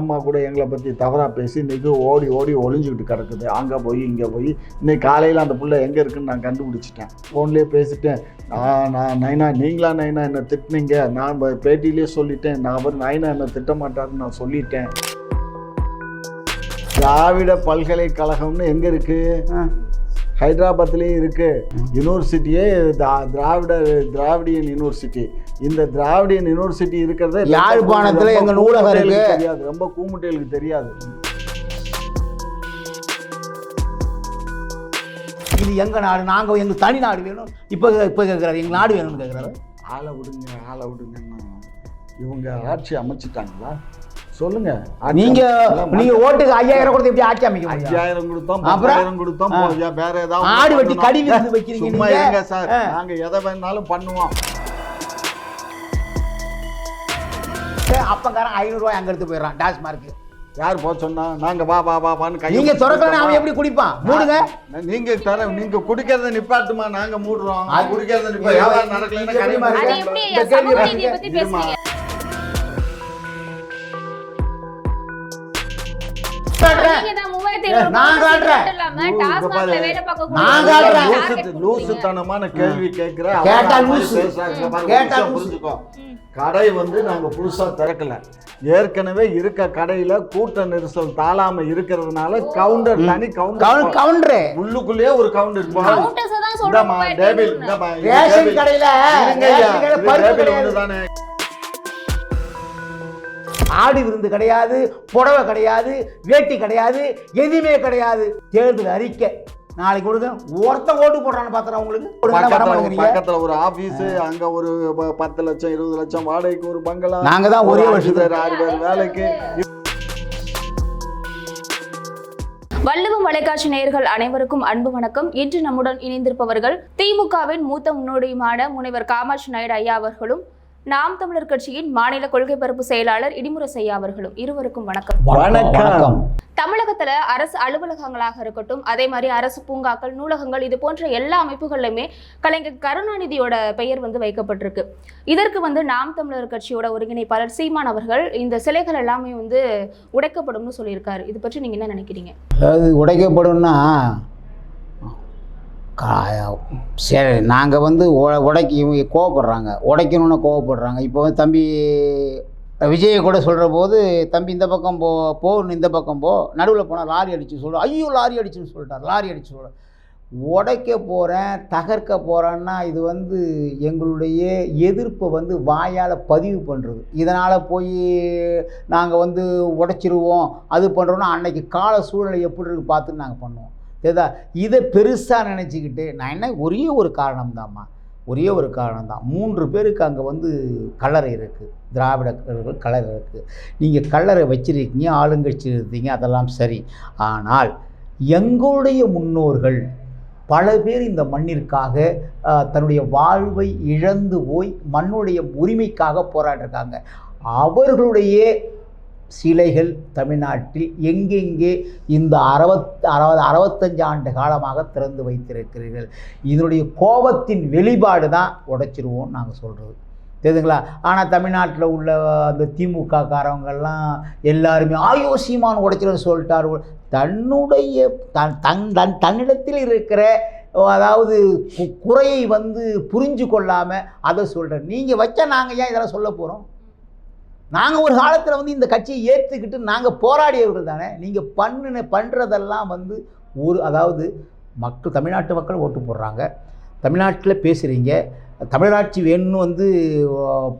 அம்மா கூட எங்களை பற்றி தவறாக பேசி இன்றைக்கி ஓடி ஓடி ஒளிஞ்சுக்கிட்டு கிடக்குது. அங்கே போய் இங்கே போய். இன்னைக்கு காலையில் அந்த புள்ள எங்கே இருக்குன்னு நான் கண்டுபிடிச்சிட்டேன். ஃபோன்லேயே பேசிட்டேன். நான் நான் நைனா நீங்களா நைனா என்னை திட்டினீங்க? நான் பேட்டியிலே சொல்லிட்டேன். நான் அவர் நைனா என்னை திட்ட மாட்டாருன்னு நான் சொல்லிட்டேன். திராவிட பல்கலைக்கழகம்னு எங்கே இருக்குது ஹைதராபாத்லேயும் இருக்குது யூனிவர்சிட்டியே திராவிட திராவிடியன் யூனிவர்சிட்டி இந்த திராவிடியன் யூனிவர்சிட்டி இருக்கிறதே யாழ்ப்பாணத்துல ரொம்ப எங்க நூலகம் இருக்கு. தெரியாது ரொம்ப கூமுட்டைகளுக்கு தெரியாது இது எங்க நாடு நாங்க எங்க தனி நாடு வேணும் இப்போ இப்போ கேட்குறாரு எங்க நாடு வேணும்னு கேட்குறாரு ஆளை விடுங்க ஆளை விடுங்கன்னா இவங்க ஆட்சி அமைச்சிட்டாங்களா சொல்லுங்க நீங்க? நீங்க ஓட்டுக்கு ஐயாயிரம் கொடுத்து எப்படி ஆட்சி அமைக்க ஐயாயிரம் கொடுத்தோம் அப்புறம்? கொடுத்தோம் வேற ஏதாவது ஆடு வெட்டி. கடி வைக்கிறீங்க சும்மா. இருங்க சார். நாங்க எதை வேணாலும் பண்ணுவோம் அப்பங்காரன் ஐநூறுரூவாய் அங்க எடுத்து போயிடறான். டாஸ்மார்க்கு யார் போக சொன்னா நாங்க வா வா வா வான்னு கையை நீங்க திறக்கலன்னு அவன்? எப்படி குடிப்பான்? மூடுங்க. நீங்க தர நீங்க குடிக்கிறத நிப்பாட்டுமா? நாங்க மூடுறோம். அது- குடிக்கிறத நிப்பா வியாபாரம் நடக்கலைன்னா இது தான். லூசுத்தனமான கேள்வி கேட்கிற கேட்டா அவன் லூசு. பேசாத. இங்க பாரு, கேட்டா ஒரு நிமிஷம் லூசு. புரிஞ்சுக்கோ. ம். கடை வந்து நாங்க புதுசா திறக்கல ஏற்கனவே இருக்க கடையில கூட்ட நெரிசல் தாளாம இருக்கிறதுனால கவுண்டர் தனி கவுண்டர் கவுண்டரு உள்ளுக்குள்ளேயே ஒரு கவுண்டர் தான் மூவாயிரத்தி டேபிள், இது ரேஷன். கடையில ரேஷன் கடையில இது ஆடு விருந்து கிடையாது புடவை கிடையாது வேட்டி கிடையாது எதுவுமே கிடையாது. தேர்தல் அறிக்கை. நாளைக்கு கொடுங்க ஒருத்தன் ஓட்டு போடுறான்னு கொடுங்க, வர பக்கத்துல ஒரு ஆபீஸ் அங்க ஒரு பத்து லட்சம் இருபது லட்சம் வாடகைக்கு ஒரு பங்களா. நாங்க தான் ஒரே வருஷத்துல ஆறு பேர் வேலைக்கு. வள்ளுவம் வலைக்காட்சி நேயர்கள் அனைவருக்கும் அன்பு வணக்கம். இன்று நம்முடன் இணைந்திருப்பவர்கள் திமுகவின் மூத்த முன்னோடியுமான முனைவர் காமாட்சி நாயுடு ஐயா அவர்களும் நாம் தமிழர் கட்சியின் மாநில கொள்கை பரப்பு செயலாளர் இடிமுரசு ஐயா அவர்களும் இருவருக்கும் வணக்கம். வணக்கம். தமிழகத்துல அரசு அலுவலகங்களாக இருக்கட்டும் அதே மாதிரி அரசு பூங்காக்கள் நூலகங்கள் இது போன்ற எல்லா அமைப்புகள்லையுமே கலைஞர் கருணாநிதியோட பெயர் வந்து வைக்கப்பட்டிருக்கு. இதற்கு வந்து நாம் தமிழர் கட்சியோட ஒருங்கிணைப்பாளர் சீமான் அவர்கள் இந்த சிலைகள் எல்லாமே வந்து உடைக்கப்படும்னு சொல்லியிருக்காரு. இது பற்றி நீங்க என்ன நினைக்கிறீங்க? அதாவது உடைக்கப்படும்னா சரி நாங்கள் வந்து உ- உடைக்கி இவங்க கோவப்படுறாங்க. உடைக்கணும்னு கோவப்படுறாங்க. இப்போ வந்து தம்பி விஜயை கூட சொல்கிற போது தம்பி இந்த பக்கம் போ போகணும் இந்த பக்கம் போ. நடுவில் போனால் லாரி அடிச்சு சொல்லுவோம் ஐயோ லாரி அடிச்சுன்னு சொல்லிட்டார். லாரி அடிச்சு சொல்ல உடைக்க போகிறேன் தகர்க்க போகிறேன்னா இது வந்து எங்களுடைய எதிர்ப்பை வந்து வாயால் பதிவு பண்ணுறது இதனால் போய் நாங்கள் வந்து உடைச்சிருவோம். அது பண்ணுறோன்னா அன்னைக்கு கால சூழ்நிலை எப்படி இருக்கு பார்த்துன்னு நாங்கள் பண்ணுவோம். தெரியுதா? இதை பெருசாக நினச்சிக்கிட்டு நான் என்ன ஒரே ஒரு காரணம் தாம்மா ஒரே ஒரு காரணம் தான் மூன்று பேருக்கு அங்கே வந்து கலரை இருக்குது திராவிடர்கள் கலர் இருக்குது நீங்கள் கலரை வச்சிருக்கீங்க ஆளுங்கட்சி இருந்தீங்க அதெல்லாம் சரி. ஆனால் எங்களுடைய முன்னோர்கள் பல பேர் இந்த மண்ணிற்காக தன்னுடைய வாழ்வை இழந்து போய் மண்ணுடைய உரிமைக்காக போராடிருக்காங்க. அவர்களுடைய சிலைகள் தமிழ்நாட்டில் எங்கெங்கே இந்த அறுபத் அறுபது அறுபத்தஞ்சு ஆண்டு காலமாக திறந்து வைத்திருக்கிறீர்கள்? இதனுடைய கோபத்தின் வெளிப்பாடு தான் உடைச்சிருவோம் நாங்கள் சொல்கிறது தெரியுதுங்களா? ஆனால் தமிழ்நாட்டில் உள்ள அந்த திமுக காரவங்கள்லாம் எல்லாருமே ஆயோ சீமான் உடைச்சிருன்னு சொல்லிட்டார்கள் தன்னுடைய தன் தன் தன் தன்னிடத்தில் இருக்கிற அதாவது குறையை வந்து புரிஞ்சு கொள்ளாமல் அதை சொல்கிறேன் நீங்கள் வச்சா நாங்கள் ஏன் இதெல்லாம் சொல்ல போகிறோம் நாங்கள் ஒரு காலத்தில் வந்து இந்த கட்சியை ஏற்றுக்கிட்டு நாங்கள் போராடியவர்கள் தானே. நீங்கள் பண்ணுன பண்ணுறதெல்லாம் வந்து ஒரு அதாவது மக்கள் தமிழ்நாட்டு மக்கள் ஓட்டு போடுறாங்க. தமிழ்நாட்டில் பேசுகிறீங்க தமிழாட்சி வேணும்னு வந்து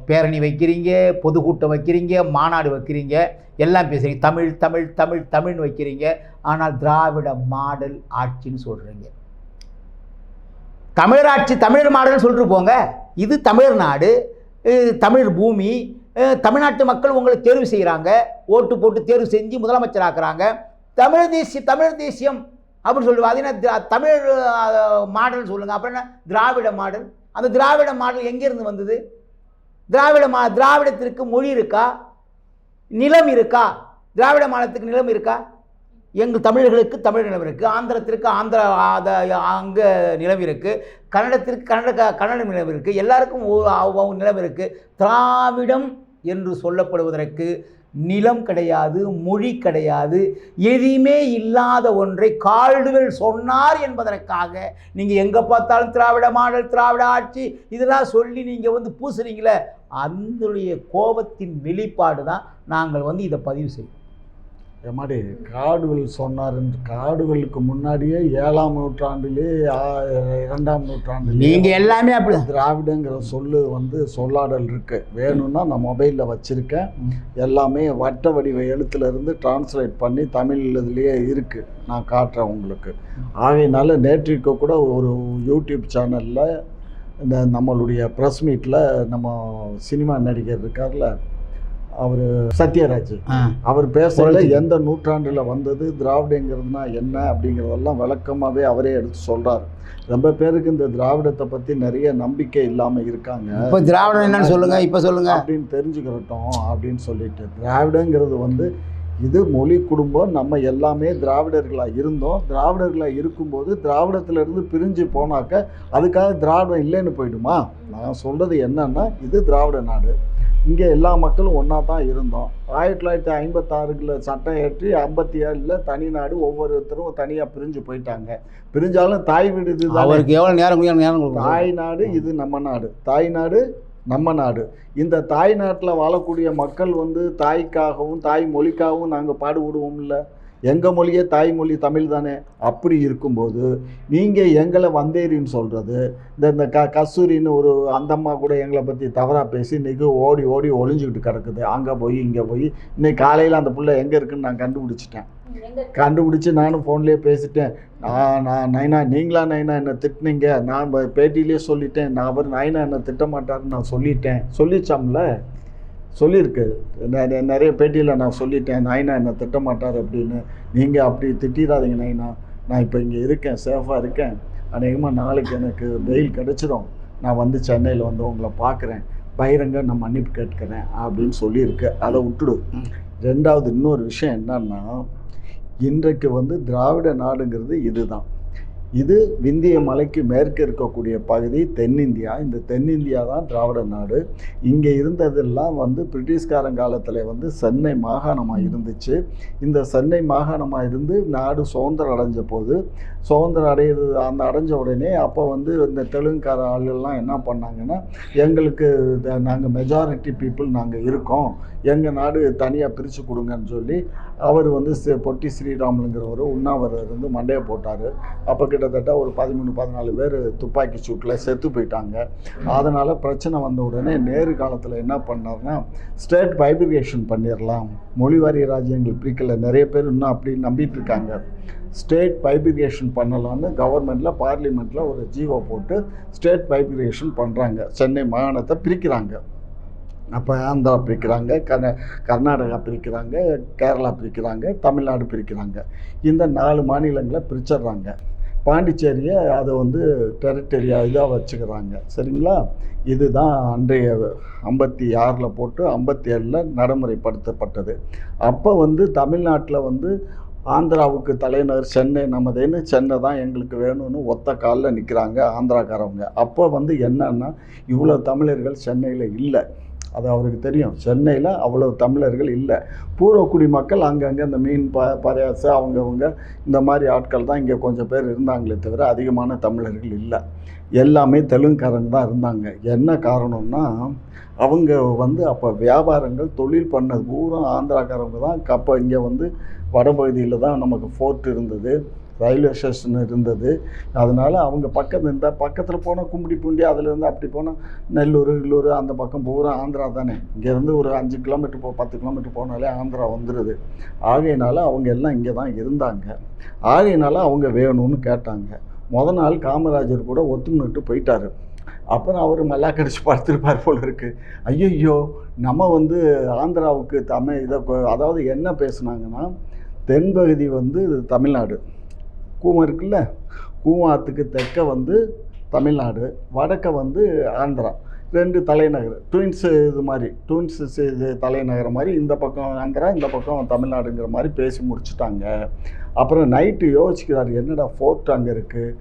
பேரணி வைக்கிறீங்க பொதுக்கூட்டம் வைக்கிறீங்க மாநாடு வைக்கிறீங்க எல்லாம் பேசுகிறீங்க தமிழ் தமிழ் தமிழ் தமிழ்னு வைக்கிறீங்க. ஆனால் திராவிட மாடல் ஆட்சின்னு சொல்கிறீங்க தமிழராட்சி தமிழர் மாடல்னு சொல்லிட்டு போங்க. இது தமிழ்நாடு நாடு. பூமி. தமிழ்நாட்டு மக்கள் உங்களை தேர்வு செய்கிறாங்க. ஓட்டு போட்டு தேர்வு செஞ்சு முதலமைச்சர் ஆக்குறாங்க தமிழ் தேசிய தமிழ் தேசியம் அப்படின்னு சொல்லுவாங்க அது என்ன திரா- தமிழ் மாடல் சொல்லுங்கள் அப்புறம் என்ன? திராவிட மாடல். அந்த திராவிட மாடல் எங்கேருந்து வந்தது? திராவிட மா திராவிடத்திற்கு மொழி இருக்கா? நிலம் இருக்கா? திராவிட மாநிலத்துக்கு நிலம் இருக்கா? எங்கள் தமிழர்களுக்கு தமிழ் நிலம் இருக்குது ஆந்திரத்திற்கு ஆந்திர அங்கே நிலம் இருக்குது கன்னடத்திற்கு கன்னட கன்னட நிலம் இருக்குது எல்லாருக்கும் நிலம் இருக்குது திராவிடம் என்று சொல்லப்படுவதற்கு நிலம் கிடையாது மொழி கிடையாது எதுவுமே இல்லாத ஒன்றை கால்டுவெல் சொன்னார் என்பதற்காக நீங்கள் எங்கே பார்த்தாலும் திராவிட மாடல் திராவிட ஆட்சி இதெல்லாம் சொல்லி நீங்கள் வந்து பூசுறீங்களே அந்தடைய கோபத்தின் வெளிப்பாடு தான் நாங்கள் வந்து இதை பதிவு செய்வோம். எம்மாடி காடுவெல் சொன்னார் காடுவெலுக்கு முன்னாடியே ஏழாம் நூற்றாண்டிலே இரண்டாம் நூற்றாண்டிலே நீங்கள் எல்லாமே அப்படி திராவிடங்கிற சொல்லு வந்து சொல்லாடல் இருக்கு. வேணும்னா நான் மொபைலில் வச்சிருக்கேன். எல்லாமே வட்ட வடிவ எழுத்துல இருந்து டிரான்ஸ்லேட் பண்ணி தமிழ் இதுலேயே இருக்கு. நான் காட்டுறேன் உங்களுக்கு. ஆகையினால நேற்றிக்கு கூட ஒரு யூடியூப் சேனலில் இந்த நம்மளுடைய ப்ரெஸ் மீட்டில் நம்ம சினிமா நடிகர் இருக்கார்ல அவர் சத்யராஜ். அவர் பேசல குறைஞ்சி. எந்த நூற்றாண்டில் வந்தது திராவிடங்கிறதுனா என்ன அப்படிங்கிறதெல்லாம் விளக்கமாகவே அவரே எடுத்து சொல்றாரு. ரொம்ப பேருக்கு இந்த திராவிடத்தை பற்றி நிறைய நம்பிக்கை இல்லாமல் இருக்காங்க. இப்போ திராவிடம் என்னன்னு சொல்லுங்க இப்போ சொல்லுங்க. அப்படின்னு தெரிஞ்சுக்கிறட்டும் அப்படின்னு சொல்லிட்டு. திராவிடங்கிறது வந்து இது மொழி குடும்பம் நம்ம எல்லாமே திராவிடர்களாக இருந்தோம். திராவிடர்களாக இருக்கும்போது திராவிடத்திலிருந்து பிரிஞ்சு போனாக்க அதுக்காக திராவிடம் இல்லைன்னு போயிடுமா? நான் சொல்கிறது என்னன்னா இது திராவிட நாடு. இங்கே எல்லா மக்களும் ஒன்றா தான் இருந்தோம். ஆயிரத்தி தொள்ளாயிரத்தி ஐம்பத்தாறுல சட்டம் ஏற்றி ஐம்பத்தி ஏழில் தனி நாடு ஒவ்வொருத்தரும் தனியாக பிரிஞ்சு போயிட்டாங்க. பிரிஞ்சாலும் தாய் வீடு இதுதானே. அவருக்கு எவ்வளோ நேரம் நேரம் தாய் நாடு இது நம்ம நாடு. தாய் நாடு நம்ம நாடு. இந்த தாய் நாட்டில் வாழக்கூடிய மக்கள் வந்து தாய்க்காகவும் தாய் மொழிக்காகவும் நாங்கள் பாடுபடுவோம்ல. எங்கள் மொழியே தாய்மொழி தமிழ் தானே அப்படி இருக்கும்போது நீங்கள் எங்களை வந்தேரின்னு சொல்கிறது இந்த இந்த க கஸ்தூரின்னு ஒரு அந்தம்மா கூட எங்களை பற்றி தவறாக பேசி இன்றைக்கி ஓடி ஓடி ஒளிஞ்சுக்கிட்டு கிடக்குது. அங்கே போய் இங்கே போய் இன்னைக்கு காலையில் அந்த புள்ள எங்கே இருக்குன்னு நான் கண்டுபிடிச்சிட்டேன். கண்டுபிடிச்சி நானும் ஃபோன்லேயே பேசிட்டேன். நான் நான் நைனா நீங்களா நைனா என்னை திட்டினீங்க? நான் பேட்டியிலே சொல்லிட்டேன். நான் அவர் நைனா என்னை திட்ட மாட்டாருன்னு நான் சொல்லிட்டேன். சொல்லிச்சாம்ல? சொல்லியிருக்கு. நிறைய பேட்டியில் நான் சொல்லிட்டேன் நைனா என்னை திட்ட மாட்டார் அப்படின்னு. நீங்கள் அப்படி திட்டிடாதீங்க நைனா நான் இப்போ இங்கே இருக்கேன் சேஃபாக இருக்கேன். அநேகமாக நாளைக்கு எனக்கு பெயில் கிடச்சிரும். நான் வந்து சென்னையில் வந்து உங்களை பார்க்குறேன் பகிரங்க நான் மன்னிப்பு கேட்கிறேன் அப்படின்னு சொல்லியிருக்கு. அதை விட்டுடு. ரெண்டாவது இன்னொரு விஷயம் என்னன்னா இன்றைக்கு வந்து திராவிட நாடுங்கிறது இதுதான். இது விந்திய மலைக்கு மேற்கு இருக்கக்கூடிய பகுதி தென்னிந்தியா. இந்த தென்னிந்தியா தான் திராவிட நாடு. இங்கே இருந்ததெல்லாம் வந்து பிரிட்டிஷ்காரன் காலத்தில் வந்து சென்னை மாகாணமாக இருந்துச்சு. இந்த சென்னை மாகாணமாக இருந்து நாடு சுதந்திரம் அடைஞ்ச போது சுதந்திரம் அடையிறது அந்த அடைஞ்ச உடனே அப்போ வந்து இந்த தெலுங்குக்கார ஆளுகள்லாம் என்ன பண்ணாங்கன்னா எங்களுக்கு நாங்கள் மெஜாரிட்டி பீப்புள் நாங்கள் இருக்கோம். எங்கள் நாடு தனியாக பிரித்து கொடுங்கன்னு சொல்லி அவர் வந்து பொட்டி ஸ்ரீராமலுங்கிறவர் உண்ணாவிரதம் இருந்து மண்டையை போட்டார். அப்போ கிட்டத்தட்ட ஒரு பதிமூணு பதினாலு பேர் துப்பாக்கி சூட்டில் செத்து போயிட்டாங்க. அதனால் பிரச்சனை வந்த உடனே நேரு காலத்தில் என்ன பண்ணார்னா ஸ்டேட் பைப்ரிகேஷன் பண்ணிடலாம் மொழிவாரி ராஜ்யங்கள் பிரிக்கல. நிறைய பேர் இன்னும் அப்படி நம்பிட்டு இருக்காங்க. ஸ்டேட் பைப்ரிகேஷன் பண்ணலான்னு கவர்மெண்ட்டில் பார்லிமெண்ட்டில் ஒரு ஜீவோ போட்டு ஸ்டேட் பைப்ரிகேஷன் பண்ணுறாங்க சென்னை மாகாணத்தை பிரிக்கிறாங்க. அப்போ ஆந்திரா பிரிக்கிறாங்க கர்நா கர்நாடகா பிரிக்கிறாங்க கேரளா பிரிக்கிறாங்க தமிழ்நாடு பிரிக்கிறாங்க. இந்த நாலு மாநிலங்களை பிரிச்சிடுறாங்க. பாண்டிச்சேரியை அதை வந்து டெரிட்டரியா இதாக வச்சுக்கிறாங்க. சரிங்களா? இதுதான் அன்றைய ஐம்பத்தி ஆறில் போட்டு ஐம்பத்தி ஏழில் நடைமுறைப்படுத்தப்பட்டது. அப்போ வந்து தமிழ்நாட்டில் வந்து ஆந்திராவுக்கு தலைநகர் சென்னை நமதேன்னு சென்னை தான் எங்களுக்கு வேணும்னு ஒத்த காலில் நிற்கிறாங்க ஆந்திராக்காரவங்க. அப்போ வந்து என்னன்னா இவ்வளோ தமிழர்கள் சென்னையில் இல்லை. அது அவருக்கு தெரியும். சென்னையில் அவ்வளோ தமிழர்கள் இல்லை. பூர்வக்குடி மக்கள் அங்கங்கே இந்த மீன் ப பரியாசு அவங்கவுங்க இந்த மாதிரி ஆட்கள் தான் இங்கே கொஞ்சம் பேர் இருந்தாங்களே தவிர அதிகமான தமிழர்கள் இல்லை. எல்லாமே தெலுங்குக்காரங்க தான் இருந்தாங்க. என்ன காரணம்னா அவங்க வந்து அப்போ வியாபாரங்கள் தொழில் பண்ணது பூரா ஆந்திராக்காரங்க தான். அப்போ இங்கே வந்து வடபகுதியில் தான் நமக்கு ஃபோர்ட் இருந்தது. ரயில்வே ஸ்டேஷன் இருந்தது. அதனால் அவங்க பக்கத்து இந்த பக்கத்தில் போனால் கும்படி பூண்டி அதுலேருந்து அப்படி போனால் நெல்லூர் இல்லூர் அந்த பக்கம் பூரா ஆந்திரா தானே. இங்கேருந்து ஒரு அஞ்சு கிலோமீட்டர் போ பத்து கிலோமீட்டர் போனாலே ஆந்திரா வந்துடுது ஆகையினால அவங்க எல்லாம் இங்கே தான் இருந்தாங்க. ஆகையினால அவங்க வேணும்னு கேட்டாங்க. முத நாள் காமராஜர் கூட ஒத்துமிட்டு போயிட்டாரு. அப்புறம் அவர் மல்லா கடிச்சு பார்த்துருப்பார் போல இருக்கு. ஐயோ நம்ம வந்து ஆந்திராவுக்கு தமிழ் இதை அதாவது என்ன பேசுனாங்கன்னா தென்பகுதி வந்து தமிழ்நாடு. கூவம் இருக்குல்ல? கூவாத்துக்கு தெற்க வந்து தமிழ்நாடு வடக்க வந்து ஆந்திரா. ரெண்டு தலைநகர் ட்வின்ஸு இது மாதிரி ட்வின்ஸ் இது தலைநகர் மாதிரி இந்த பக்கம் ஆந்திரா இந்த பக்கம் தமிழ்நாடுங்கிற மாதிரி பேசி முடிச்சுட்டாங்க. அப்புறம் நைட்டு யோசிக்கிறார் என்னடா ஃபோர்ட் அங்கே இருக்குது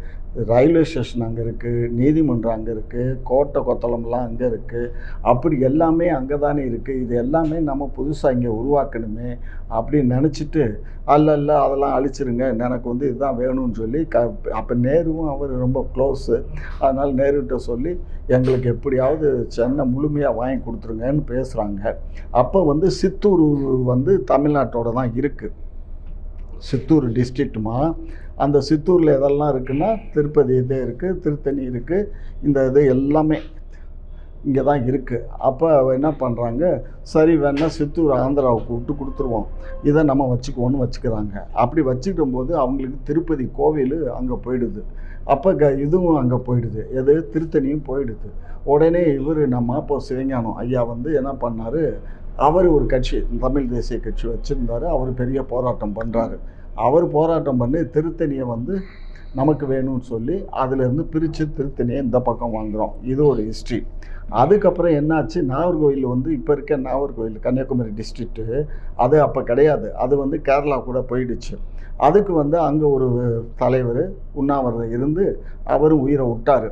ரயில்வே ஸ்டேஷன் அங்கே இருக்குது நீதிமன்றம் அங்கே இருக்குது கோட்டை கொத்தளம்லாம் அங்கே இருக்குது அப்படி எல்லாமே அங்கே தானே இருக்குது இது எல்லாமே நம்ம புதுசாக இங்கே உருவாக்கணுமே அப்படின்னு நினச்சிட்டு அல்ல அல்ல அதெல்லாம் அழிச்சிருங்க. எனக்கு வந்து இதுதான் வேணும்னு சொல்லி க அப்போ நேருவும் அவர் ரொம்ப க்ளோஸு அதனால் நேருகிட்ட சொல்லி எங்களுக்கு எப்படியாவது சென்னை முழுமையாக வாங்கி கொடுத்துருங்கன்னு பேசுகிறாங்க அப்போ வந்து சித்தூர் வந்து தமிழ்நாட்டோட தான் இருக்குது சித்தூர் டிஸ்ட்ரிக்ட்டுமா அந்த சித்தூரில் எதெல்லாம் இருக்குன்னா திருப்பதி இது இருக்குது திருத்தணி இருக்குது இந்த இது எல்லாமே இங்கே தான் இருக்குது அப்போ என்ன பண்ணுறாங்க சரி வேணால் சித்தூர் ஆந்திராவுக்கு விட்டு கொடுத்துருவோம். இதை நம்ம வச்சுக்குவோன்னு வச்சுக்கிறாங்க. அப்படி வச்சுக்கிட்டும் போது அவங்களுக்கு திருப்பதி கோவில் அங்கே போயிடுது. அப்போ க இதுவும் அங்கே போயிடுது. எது? திருத்தணியும் போயிடுது. உடனே இவர் நம்ம அப்போ சிவஞானம் ஐயா வந்து என்ன பண்ணார் அவர் ஒரு கட்சி தமிழ் தேசிய கட்சி வச்சுருந்தாரு. அவர் பெரிய போராட்டம் பண்ணுறாரு அவர் போராட்டம் பண்ணி திருத்தணியை வந்து நமக்கு வேணும்னு சொல்லி அதுலேருந்து பிரித்து திருத்தணியை இந்த பக்கம் வாங்குகிறோம் இது ஒரு ஹிஸ்ட்ரி அதுக்கப்புறம் என்னாச்சு? நாகர்கோவில் வந்து இப்போ இருக்க நாகர்கோவில் கன்னியாகுமரி டிஸ்ட்ரிக்ட்டு அது அப்போ கிடையாது. அது வந்து கேரளா கூட போயிடுச்சு. அதுக்கு வந்து அங்கே ஒரு தலைவர் உண்ணாவிரதம் இருந்து அவரும் உயிரை விட்டார்.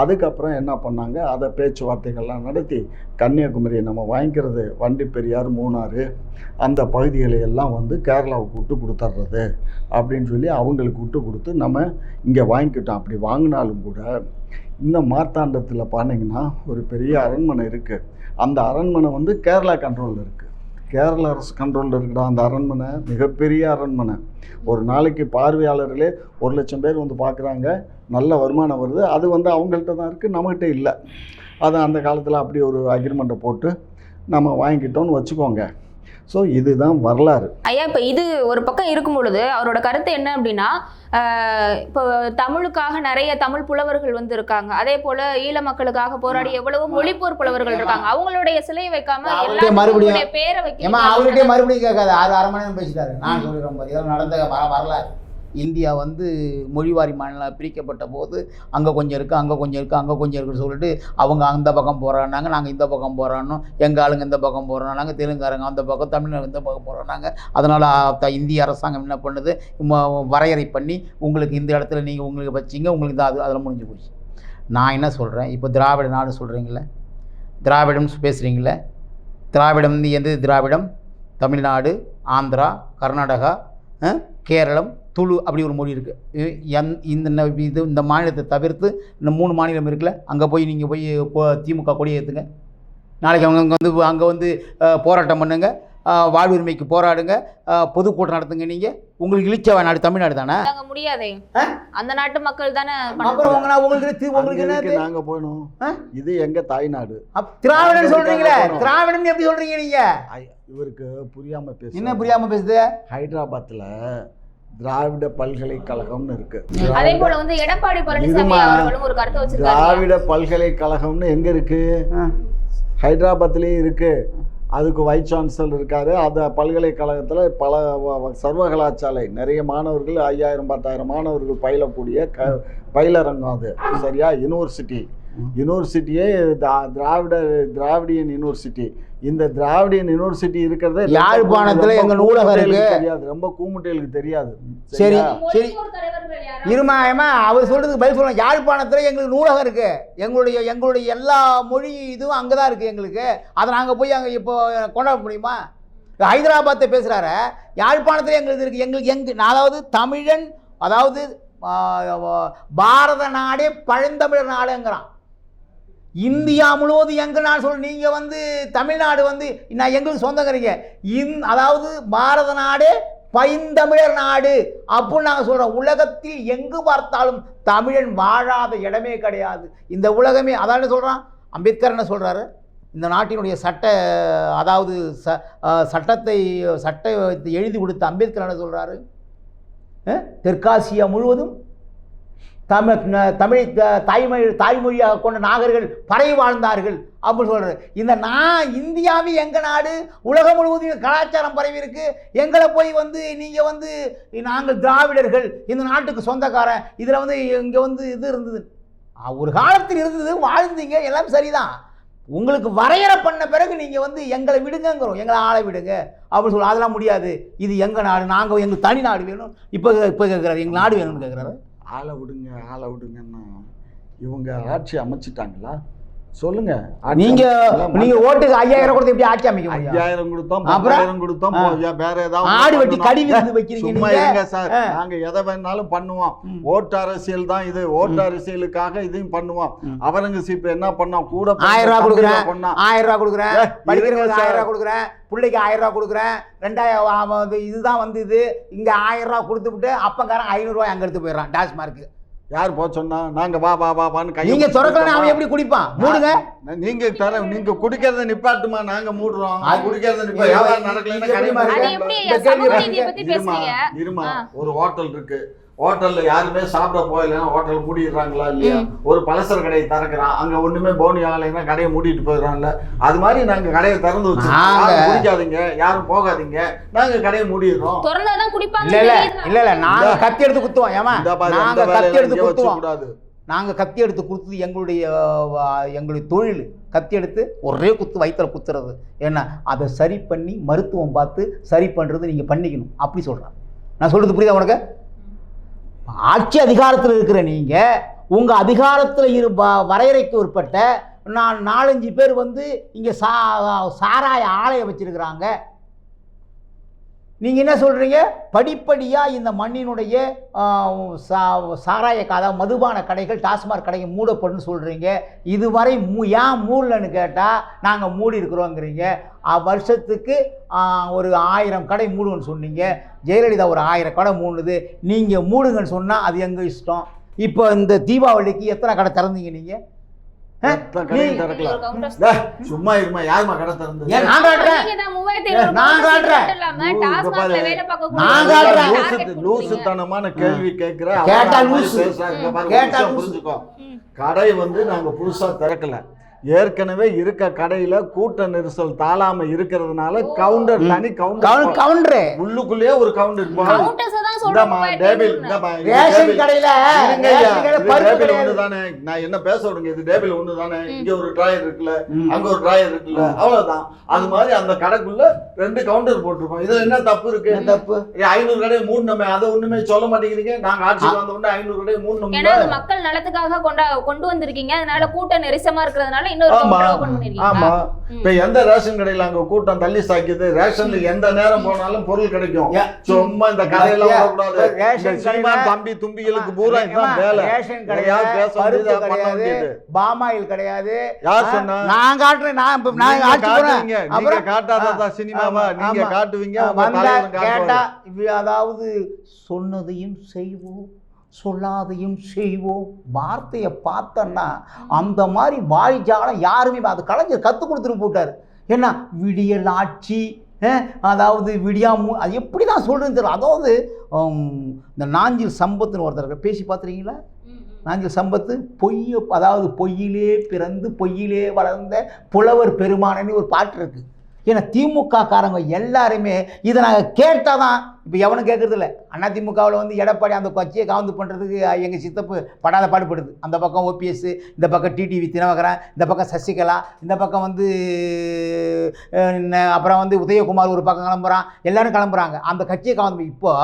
அதுக்கப்புறம் என்ன பண்ணாங்க? அதை பேச்சுவார்த்தைகள்லாம் நடத்தி கன்னியாகுமரியை நம்ம வாங்கிக்கிறது வண்டி பெரியார் மூணாறு அந்த பகுதிகளை எல்லாம் வந்து கேரளாவுக்கு விட்டு கொடுத்துட்றது அப்படின்னு சொல்லி அவங்களுக்கு விட்டு கொடுத்து நம்ம இங்கே வாங்கிக்கிட்டோம். அப்படி வாங்கினாலும் கூட இந்த மார்த்தாண்டத்தில் பாத்தீங்கன்னா ஒரு பெரிய அரண்மனை இருக்குது அந்த அரண்மனை வந்து கேரளா கண்ட்ரோலில் இருக்குது கேரள அரசு கண்ட்ரோலில் இருக்கிற அந்த அரண்மனை மிகப்பெரிய அரண்மனை. ஒரு நாளைக்கு பார்வையாளர்களே ஒரு லட்சம் பேர் வந்து பார்க்குறாங்க. நல்ல வருமானம் வருது. அது வந்து அவங்கள்ட்ட தான் இருக்குது நம்மகிட்ட இல்லை. அது அந்த காலத்தில் அப்படி ஒரு அக்ரிமெண்ட்டை போட்டு நம்ம வாங்கிக்கிட்டோன்னு வச்சுக்கோங்க. ஸோ இதுதான் வரலாறு. ஐயா இப்போ இது ஒரு பக்கம் இருக்கும் பொழுது அவரோட கருத்து என்ன அப்படின்னா இப்போ தமிழுக்காக நிறைய தமிழ் புலவர்கள் வந்து இருக்காங்க அதே போல ஈழ மக்களுக்காக போராடி எவ்வளவோ மொழிப்போர் புலவர்கள் இருக்காங்க. அவங்களுடைய சிலையை வைக்காம மறுபடியும் பேரை ஏமா வைக்க அவர்கிட்டயே மறுபடியும் கேட்காது ஆறு அரை மணி நேரம் பேசிட்டாரு. நான் சொல்லிடுறேன் நடந்த வர வரலாறு. இந்தியா வந்து மொழிவாரி மாநிலம் பிரிக்கப்பட்ட போது அங்கே கொஞ்சம் இருக்குது அங்கே கொஞ்சம் இருக்குது அங்கே கொஞ்சம் இருக்குன்னு சொல்லிட்டு அவங்க அந்த பக்கம் போகிறானாங்க நாங்கள் இந்த பக்கம் போகிறானோ எங்கள் ஆளுங்க இந்த பக்கம் போகிறாங்க தெலுங்காரங்க அந்த பக்கம் தமிழர் இந்த பக்கம் போகிறாங்க அதனால் இந்திய அரசாங்கம் என்ன பண்ணுது? வரையறை பண்ணி உங்களுக்கு இந்த இடத்துல நீங்கள் உங்களுக்கு வச்சிங்க உங்களுக்கு தான் அது அதில் முடிஞ்சு போச்சு. நான் என்ன சொல்கிறேன்? இப்போ திராவிட நாடு சொல்கிறீங்களே திராவிடம் பேசுகிறீங்களே திராவிடம் வந்து எந்த திராவிடம்? தமிழ்நாடு ஆந்திரா கர்நாடகா கேரளம் துளு அப்படி ஒரு மொழி இருக்குது எந் இந்த இது இந்த மாநிலத்தை தவிர்த்து இந்த மூணு மாநிலம் இருக்குல்ல அங்கே போய் நீங்கள் போய் திமுக கொடியை ஏற்றுங்க நாளைக்கு அவங்க அங்கே வந்து அங்கே வந்து போராட்டம் பண்ணுங்க. வாழ்வுரிமைக்கு போராடுங்க. பொதுக்கூட்டம் நடத்துங்க நீங்கள் உங்களுக்கு இழிச்ச நாடு தமிழ்நாடு தானே? முடியாதே? அந்த நாட்டு மக்கள் தானே அப்புறம் உங்க உங்களுக்கு உங்களுக்கு போகணும் ஆ? இது எங்கள் தாய்நாடு அப்- திராவிடன் சொல்கிறீங்களே போறோம். திராவிடன் எப்படி சொல்கிறீங்க நீங்கள் ஐ- இவருக்கு புரியாமல் பேச என்ன புரியாமல் பேசுது? ஹைதராபாத்தில் திராவிட பல்கலைக்கழகம்னு இருக்கு. அதே போல வந்து எடப்பாடி பழனிசாமி. அவர்களும் ஒரு கருத்தை வச்சிருக்காங்க திராவிட பல்கலைக்கழகம்னு எங்கே இருக்கு. ஹைதராபாத்லேயும் இருக்கு. அதுக்கு வைஸ் சான்சலர் இருக்காரு. அந்த பல்கலைக்கழகத்தில் பல வ- வ- சர்வகலாசாலை நிறைய மாணவர்கள் ஐயாயிரம் பத்தாயிரம் மாணவர்கள் பயிலக்கூடிய க பயிலரங்கம் அது. சரியா? யூனிவர்சிட்டி யூனிவர்சிட்டியே திரா- திராவிட திராவிடியன் யூனிவர்சிட்டி இந்த திராவிடியன் யூனிவர்சிட்டி இருக்கிறதே யாழ்ப்பாணத்துல ரொம்ப எங்க நூலகம் இருக்கு. தெரியாது. ரொம்ப கூமுட்டைகளுக்கு தெரியாது. சரி? சரி. மொழிப்போர் தலைவர்கள் யாராவது இருமா ஏமா அவர் சொல்றதுக்கு பதில் சொல்லணும் யாழ்ப்பாணத்தில் எங்களுக்கு நூலகம் இருக்கு? எங்களுடைய எங்களுடைய எல்லா மொழி இதுவும் அங்கே தான் இருக்குது எங்களுக்கு. அதை நாங்கள் போய் அங்கே இப்போ கொண்டாட முடியுமா? ஹைதராபாத்தை பேசுகிறாரு யாழ்ப்பாணத்தில் எங்களுக்கு இருக்குது எங்களுக்கு எங்க அதாவது தமிழன் அதாவது பாரத நாடே பழந்தமிழர் நாடுங்கிறான். இந்தியா முழுவதும் எங்க நான் சொல்ல நீங்கள் வந்து தமிழ்நாடு வந்து நான் எங்களுக்கு சொந்தங்கிறீங்க. இந் அதாவது பாரத நாடு பைந்தமிழர் நாடு அப்படின்னு நாங்கள் சொல்கிறோம் உலகத்தில் எங்கு பார்த்தாலும் தமிழன் வாழாத இடமே கிடையாது. இந்த உலகமே அதான் சொல்கிறான் அம்பேத்கர் என்ன சொல்கிறாரு இந்த நாட்டினுடைய சட்ட அதாவது ச சட்டத்தை சட்டத்தை எழுதி கொடுத்த அம்பேத்கர் என்ன சொல்கிறாரு தெற்காசியா முழுவதும் தமிழ் தமிழ் த- தாய்மொழி தாய்மொழியாக கொண்ட நாகர்கள் பறை வாழ்ந்தார்கள் அப்படின்னு சொல்கிறாரு இந்த நான் இந்தியாவே எங்கள் நாடு? உலகம் முழுவதும் கலாச்சாரம் பரவி இருக்கு எங்களை போய் வந்து நீங்கள் வந்து நாங்கள் திராவிடர்கள். இந்த நாட்டுக்கு சொந்தக்காரன். இதில் வந்து இங்கே வந்து இது இருந்தது. ஒரு காலத்தில் இருந்தது வாழ்ந்தீங்க எல்லாம் சரிதான். உங்களுக்கு வரையறை பண்ண பிறகு நீங்கள் வந்து எங்களை விடுங்கங்கிறோம். எங்களை ஆளை விடுங்க. அப்படின்னு சொல்லி அதெல்லாம் முடியாது. இது எங்கள் நாடு? நாங்கள் எங்கள் தனி நாடு வேணும். இப்போ இப்போ கேட்குறாரு எங்கள் நாடு வேணும்னு கேட்குறாரு ஆளை விடுங்க ஆளை விடுங்கன்னா இவங்க ஆட்சி அமைச்சிட்டாங்களா? சொல்லுங்க. நீங்க? நீங்க ஓட்டுக்கு ஐயாயிரம் கொடுத்து எப்படி ஆட்சி அமைக்க முடியும்? ஐயாயிரம் கொடுத்தோம்? பத்தாயிரம் கொடுத்தோம் வேற ஏதாவது ஆடு வெட்டி பண்ணணும். கடி விருந்து வைக்கிறீங்க சும்மா நீங்க? இருங்க சார். நாங்க எதை வேணாலும் பண்ணுவோம். ஓட்டு அரசியல் தான் இது. ஓட்டு அரசியலுக்காக இதையும் பண்ணுவோம். அவரங்க இப்ப என்ன பண்ணா? கூட ஆயிரம் ரூபா தம்பிகளை கொடுக்குறேன். ஆயிரம் ரூபா கொடுக்குறேன். இருங்க ஆயிரம் ரூபா சார். கொடுக்குறேன். பிள்ளைக்கு ஆயிரம் ரூபா கொடுக்குறேன். ரெண்டாயிரம் இதுதான் வந்து இது. இங்க ஆயிரம் ரூபா கொடுத்துவிட்டு அப்பங்காரன் ஐநூறுரூவா அங்க எடுத்து போயிடறான். டாஸ்மார்க்கு. யார் போக சொன்னா? நாங்க வா வா வா வான்னு கையை நீங்க திறக்கலன்னா அவன்? எப்படி குடிப்பான்? மூடுங்க. நீங்க தர நீங்க குடிக்கிறத நிப்பாட்டுமா? நாங்க மூடுறோம். குடிக்கிறத நிப்பா வியாபாரம் நடக்கலைன்னா இது கடை எப்படி அது மூடுறோம். எப்படி இந்த சமூக கேள்வி நீதியை பத்தி இருமா. ஒரு ஹோட்டல் இருக்கு. ஹோட்டல்ல யாருமே சாப்பிட போகலைன்னா ஹோட்டல் மூடிடுறாங்களா இல்லையா. ஒரு பலசர கடையை திறக்கிறான். அங்க ஒண்ணுமே போனி ஆகலைன்னா கடையை மூடிட்டு போயிடறான்ல. அது மாதிரி நாங்க கடையை திறந்து வச்சிருக்கோம். குடிக்காதீங்க யாரும் போகாதீங்க. நாங்க கடையை மூடிடுறோம். திறந்தாதான் குடிப்பாங்க. இல்ல இல்ல இல்ல இல்ல நாங்க கத்தி எடுத்து குத்துவோம் ஏமா. நாங்க கத்தி எடுத்து குத்துவோம். வச்சுக்கூடாது. நாங்க கத்தி எடுத்து குத்துது எங்களுடைய எங்களுடைய தொழில். கத்தி எடுத்து ஒரே குத்து வயிற்றுல குத்துறது. ஏன்னா அதை சரி பண்ணி மருத்துவம் பார்த்து சரி பண்றது நீங்க பண்ணிக்கணும். அப்படி சொல்றேன். நான் சொல்றது புரியுதா உனக்கு? ஆட்சி அதிகாரத்தில் இருக்கிற நீங்கள் உங்கள் அதிகாரத்தில் இரு வ- வரையறைக்கு உட்பட்ட நான் நாலஞ்சு பேர் வந்து இங்கே சா சாராய ஆலயம் வச்சுருக்குறாங்க. நீங்க என்ன சொல்றீங்க? படிப்படியா இந்த மண்ணினுடைய சா- சாராய கடை மதுபான கடைகள் டாஸ்மாக் கடைகள் மூடப்படும்னு சொல்றீங்க. இதுவரை மூ ஏன் மூடலன்னு கேட்டால் நாங்கள் மூடி இருக்கிறோங்கிறீங்க. வருஷத்துக்கு ஒரு ஆயிரம் கடை மூடுன்னு சொன்னீங்க. ஜெயலலிதா ஒரு ஆயிரம் கடை மூடுது நீங்கள் மூடுங்கன்னு சொன்னால் அது எங்கள் இஷ்டம்? இப்போ இந்த தீபாவளிக்கு எத்தனை கடை திறந்தீங்க நீங்கள் சும்மா இருமா யாருமா கடை திறந்தது? ஏன் நான் காட்டுறேன் நான் காட்டுறேன். லூசுத்தனமான கேள்வி கேட்கிற கேட்டா லூசு. கேட்டா. புரிஞ்சுக்கோ. கடை வந்து நாங்க புதுசா திறக்கல ஏற்கனவே இருக்க கடையில கூட்ட நெரிசல் தாளாம இருக்கிறதுனால கவுண்டர் தனி கவுண்டர் கவுண்டரு உள்ளுக்குள்ளேயே ஒரு கவுண்டர்? நான் என்ன பேச இது டேபிள் ஒண்ணு தானே. இங்க ஒரு டிராயர் இருக்குல்ல. அங்க ஒரு டிராயர் இருக்குல்ல அவ்வளவுதான். அது மாதிரி அந்த கடைக்குள்ள ரெண்டு கவுண்டர் போட்டிருக்கோம் இதுல என்ன தப்பு இருக்கு? தப்பு? ஐநூறு கடையை மூடணுமே அதை ஒண்ணுமே சொல்ல மாட்டேங்கிறீங்க. நாங்க ஆட்சிக்கு வந்த உடனே ஐநூறு கடையை அது மக்கள் நலத்துக்காக கொண்டா கொண்டு வந்திருக்கீங்க. அதனால கூட்டம் நெரிசமா இருக்கிறதுனால இன்னொரு ஆமா. இப்ப எந்த ரேஷன் கடையில அங்க கூட்டம் தள்ளி சாக்கிது ரேஷன்ல எந்த நேரம் போனாலும் பொருள் கிடைக்கும். சும்மா இந்த ஏ, வரக்கூடாது. ரேஷன் கடையில- தம்பி தும்பிகளுக்கு பூரா இதுதான் வேலை. ரேஷன் கடையில பருப்பு கிடையாது வேண்டியது. பாமாயில் கிடையாது. யார் சொன்னா? நான் காட்டுறேன். நான் நான் நீங்க ஆட்சி போறேன். காட்டுவீங்க. நீங்க காட்டாததா சினிமாவா? நீங்க. காட்டுவீங்க. கேட்டா அதாவது சொன்னதையும் செய்வோம். சொல்லாதையும் செய்வோம் வார்த்தையை பார்த்தோன்னா அந்த மாதிரி வாய்ஜாலம் யாருமே அது கலைஞர் கற்றுக் கொடுத்துட்டு போட்டார். என்ன விடியல் ஆட்சி அதாவது விடியாமு அது எப்படி தான் சொல்கிறேன்னு தெரியல. அதாவது இந்த நாஞ்சில் சம்பத்துன்னு ஒருத்தர். பேசி ம். நாஞ்சில் சம்பத்து பொய்ய அதாவது பொய்யிலே பிறந்து பொய்யிலே வளர்ந்த புலவர் பெருமானன்னு ஒரு பாட்டு இருக்குது ஏன்னா திமுக காரங்க எல்லாருமே இதை நாங்கள் கேட்டால் தான் இப்போ எவனும் கேட்குறதில்ல அதிமுகவில் அண்ணா திமுகவில் வந்து எடப்பாடி அந்த கட்சியை காவந்து பண்ணுறதுக்கு எங்கள் சித்தப்பு படாத பாடுபடுது. அந்த பக்கம் ஓபிஎஸ் இந்த பக்கம் டிடிவி தினகரன் இந்த பக்கம் சசிகலா இந்த பக்கம் வந்து அப்புறம் வந்து உதயகுமார் ஒரு பக்கம் கிளம்புறான். எல்லோரும் கிளம்புறாங்க. அந்த கட்சியை காவந்து இப்போ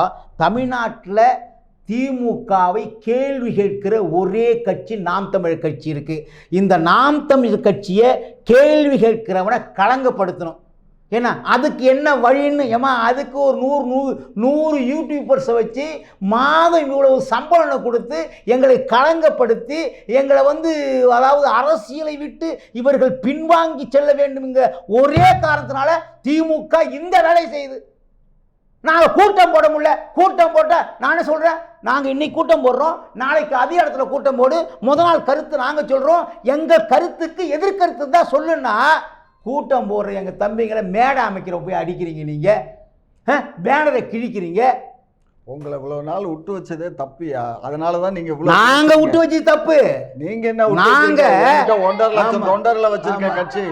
தமிழ்நாட்டில் திமுகவை கேள்வி கேட்கிற ஒரே கட்சி நாம் தமிழ் கட்சி இருக்குது இந்த நாம் தமிழ் கட்சியை கேள்வி கேட்கிறவனை களங்கப்படுத்தணும். ஏன்னா அதுக்கு என்ன வழின்னு ஏமா அதுக்கு ஒரு நூறு நூறு நூறு யூடியூபர்ஸை வச்சு மாதம் இவ்வளவு சம்பளம் கொடுத்து எங்களை களங்கப்படுத்தி எங்களை வந்து அதாவது அரசியலை விட்டு இவர்கள் பின்வாங்கி செல்ல வேண்டும்ங்கிற ஒரே காரணத்தினால திமுக இந்த வேலை செய்யுது. நாங்கள் கூட்டம் போட முடியல. கூட்டம் போட்டால் நானே சொல்கிறேன் நாங்கள் இன்னைக்கு கூட்டம் போடுறோம். நாளைக்கு அதே இடத்துல கூட்டம் போடு. முதல் நாள் கருத்து நாங்கள் சொல்கிறோம் எங்கள் கருத்துக்கு எதிர்கருத்து தான் சொல்லுன்னா கூட்டம் போடுற எங்கள் தம்பிங்களை மேடை அமைக்கிற போய் அடிக்கிறீங்க நீங்கள் பேனரை கிழிக்கிறீங்க? உங்களை இவ்வளவு நாள் விட்டு வச்சதே தப்பியா? அதனாலதான் நீங்க இவ்வளவு நாங்க விட்டு வச்சு தப்பு. நீங்க என்ன நாங்க- ஒன்றரை லட்சம் ஆமா. தொண்டர்களை வச்சிருக்க. கட்சி.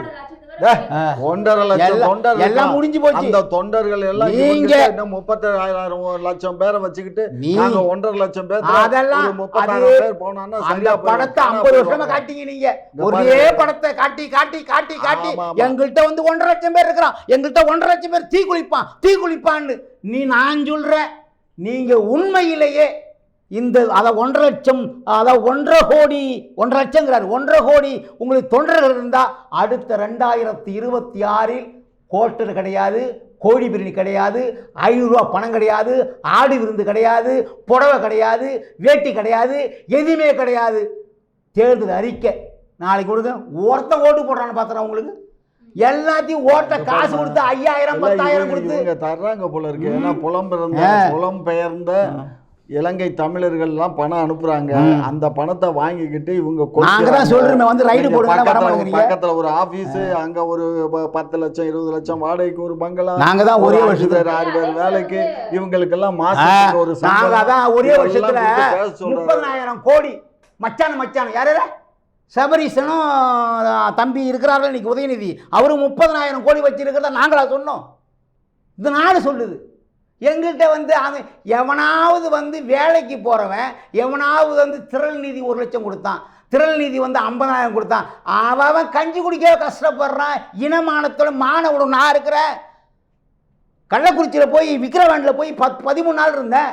எல்லாம். முடிஞ்சு போச்சு அந்த தொண்டர்கள் எல்லாம் நீங்க- இன்னும் முப்பத்தாயிரம் லட்சம் பேரை வச்சுக்கிட்டு நாங்க ஒன்றரை லட்சம் பேர் அதெல்லாம் முப்பத்தாயிரம் பேர் அந்த. படத்தை ஐம்பது வருஷமா. காட்டிங்க நீங்க ஒரே. படத்தை காட்டி காட்டி காட்டி காட்டி. எங்கள்கிட்ட வந்து ஒன்றரை லட்சம் பேர் இருக்கிறான் எங்கள்கிட்ட ஒன்றரை லட்சம் பேர் தீ குளிப்பான் தீ குளிப்பான்னு நீ நான் சொல்ற நீங்க உண்மையிலேயே இந்த அதை ஒன்றரை லட்சம் அதை ஒன்றரை கோடி ஒன்றரை லட்சங்கிறார். ஒன்றரை கோடி உங்களுக்கு தொண்டர்கள் இருந்தால் அடுத்த ரெண்டாயிரத்தி இருபத்தி ஆறில் ஹோட்டல் கிடையாது கோழி பிரியாணி கிடையாது ஐநூறுரூவா பணம் கிடையாது ஆடு விருந்து கிடையாது புடவை கிடையாது வேட்டி கிடையாது எதுவுமே கிடையாது. தேர்தல் அறிக்கை. நாளைக்கு கொடுங்க. ஒருத்தன் ஓட்டு போடுறான்னு பார்த்துறேன் உங்களுக்கு. எல்லாத்தையும் ஓட்ட காசு கொடுத்து ஐயாயிரம் பத்தாயிரம் கொடுத்து. தர்றாங்க போல இருக்கு. ஏன்னா புலம்பெயர்ந்த. புலம்பெயர்ந்த இலங்கை தமிழர்கள் எல்லாம் பணம் அனுப்புறாங்க. அந்த பணத்தை வாங்கிக்கிட்டு இவங்க பக்கத்துல ஒரு ஆபீஸ் அங்க ஒரு பத்து லட்சம் இருபது லட்சம் வாடகைக்கு ஒரு பங்களா நாங்க தான் ஒரு வருஷத்துல. ஆறு பேர் வேலைக்கு இவங்களுக்கு எல்லாம் மாசத்துக்கு ஒரு ஒரே வருஷத்துல. முப்பதாயிரம் கோடி. மச்சான் மச்சான் யாரு சபரீசனும் தம்பி இருக்கிறார்கள் இன்னைக்கு உதயநிதி. அவரு முப்பதனாயிரம் கோடி வச்சிருக்கிறத நாங்களா சொன்னோம். இது நாடு சொல்லுது. எங்கள்கிட்ட வந்து அவன் எவனாவது வந்து வேலைக்கு போகிறவன் எவனாவது வந்து திரள் நிதி ஒரு லட்சம் கொடுத்தான். திரள் நிதி வந்து ஐம்பதாயிரம் கொடுத்தான். அவன் அவன் கஞ்சி குடிக்க கஷ்டப்படுறான். இனமானத்தோட மானவோட நான் இருக்கிற கள்ளக்குறிச்சியில் போய் விக்கிரவாண்டில் போய் பத் பதிமூணு நாள் இருந்தேன்.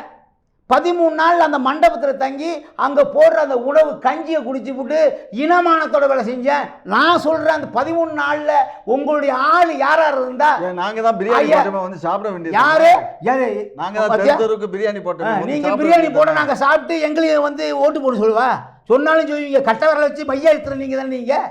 பதிமூணு நாள் அந்த மண்டபத்தில் தங்கி அங்கே போடுற அந்த உணவு கஞ்சியை குடிச்சு விட்டு இனமானத்தோட வேலை செஞ்சேன். நான் சொல்கிறேன் அந்த பதிமூணு நாளில் உங்களுடைய ஆள் யார் யார் இருந்தா ஏன் நாங்க தான் பிரியாணி வந்து சாப்பிட வேண்டியது. யாரு? யாரு நாங்க தான் பாத்தியா? தெரு தெருவுக்கு பிரியாணி போட்டோமே நீங்கள் பிரியாணி போட. நாங்கள் சாப்பிட்டு எங்களுக்கு வந்து ஓட்டு போட சொல்லுவா? சொன்னாலும் சொல்லுவீங்க கட்ட விரல வச்சு பையா எடுத்துற நீங்கள் தானே நீங்கள்